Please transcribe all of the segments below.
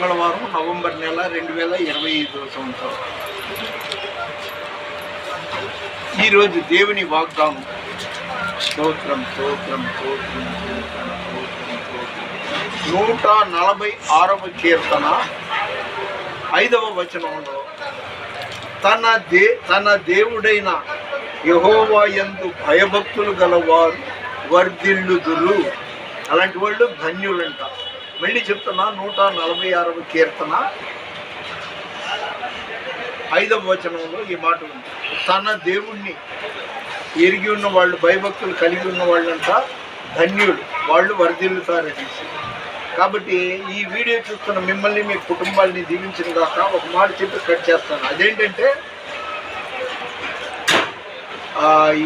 మంగళవారం నవంబర్ నెల రెండు వేల ఇరవై ఐదు సంవత్సరం. ఈరోజు దేవుని వాగ్దానం. స్తోత్రం స్తోత్రం స్తోత్రం నూట నలభై ఆరవ కీర్తన ఐదవ వచనంలో తన దే తన దేవుడైన యహోవా ఎందు భయభక్తులు గలవారు వర్ధిల్లుదురు. అలాంటి వాళ్ళు ధన్యులంట. మళ్ళీ చెప్తున్నా నూట నలభై ఆరవ కీర్తన. ఐదవ వచనంలో ఈ మాట ఉంది. తన దేవుణ్ణి ఎరిగి ఉన్న వాళ్ళు భయభక్తులు కలిగి ఉన్న వాళ్ళంతా ధన్యుడు వాళ్ళు వరదిల్లుతారని కాబట్టి ఈ వీడియో చూస్తున్న మిమ్మల్ని మీ కుటుంబాల్ని దీవించిన దాకా ఒక మాట చెప్పి కట్ చేస్తాను. అదేంటంటే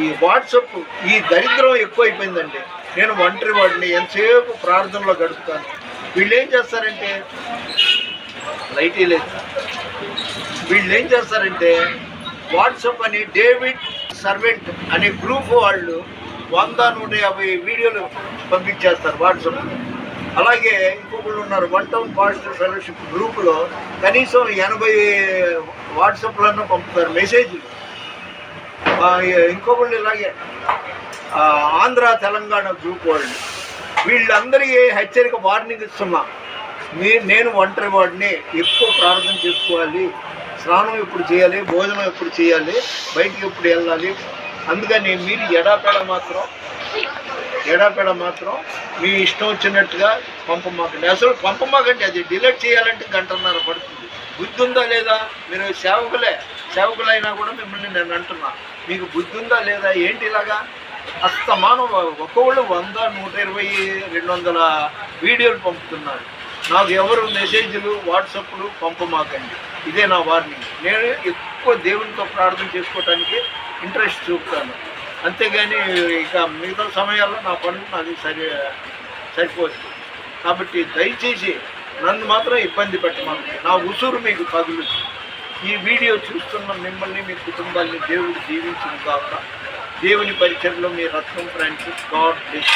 ఈ వాట్సప్ ఈ దరిద్రం ఎక్కువైపోయిందండి. నేను ఒంటరి వాడిని ఎంతసేపు ప్రార్థనలో గడుపుతాను? వీళ్ళు ఏం చేస్తారంటే లైట్ లేదు వీళ్ళు ఏం చేస్తారంటే వాట్సప్ అని డేవిడ్ సర్వెంట్ అనే గ్రూప్ వాళ్ళు వంద నూట యాభై వీడియోలు పంపించేస్తారు వాట్సాప్. అలాగే ఇంకొకళ్ళు ఉన్నారు వన్ టౌన్ పాజిటివ్ ఫెలోషిప్ గ్రూపులో కనీసం ఎనభై వాట్సాప్లను పంపుతారు మెసేజ్లు. ఇంకొకళ్ళు ఇలాగే ఆంధ్ర తెలంగాణ గ్రూప్ వాళ్ళు. వీళ్ళందరికీ హెచ్చరిక వార్నింగ్ ఇస్తున్నా. నేను ఒంటరి వాడిని ఎక్కువ ప్రార్థన చేసుకోవాలి. స్నానం ఎప్పుడు చేయాలి భోజనం ఎప్పుడు చేయాలి బయటికి ఎప్పుడు వెళ్ళాలి. అందుకని మీరు ఎడాపెడ మాత్రం ఎడాపెడ మాత్రం మీ ఇష్టం వచ్చినట్టుగా పంపమాకండి. అసలు పంపమాకండి అది డిలీట్ చేయాలంటే గంటన్నర పడుతుంది. బుద్ధి ఉందా లేదా? మీరు సేవకులే సేవకులైనా కూడా మిమ్మల్ని నేను అంటున్నా. మీకు బుద్ధి ఉందా లేదా? ఏంటి ఇలాగా? అస్తమానం ఒక్కొక్కళ్ళు వంద నూట ఇరవై రెండు వందల వీడియోలు పంపుతున్నారు. నాకు ఎవరు మెసేజ్లు వాట్సాప్లు పంపమాకండి. ఇదే నా వార్నింగ్ నేను ఎక్కువ దేవునితో ప్రార్థన చేసుకోవటానికి ఇంట్రెస్ట్ చూపుతాను. అంతేగాని ఇక మిగతా సమయాల్లో నా పనులు నాది సరి సరిపోతుంది కాబట్టి దయచేసి నన్ను మాత్రం ఇబ్బంది పెట్టమని నా ఉసురు మీకు పగులు ఈ వీడియో చూస్తున్న మిమ్మల్ని మీ కుటుంబాన్ని దేవుడు జీవించిన కాక దేవుని పరిచయంలో మీ రత్నం ఫ్రాన్సిస్ గాడ్ బ్లెస్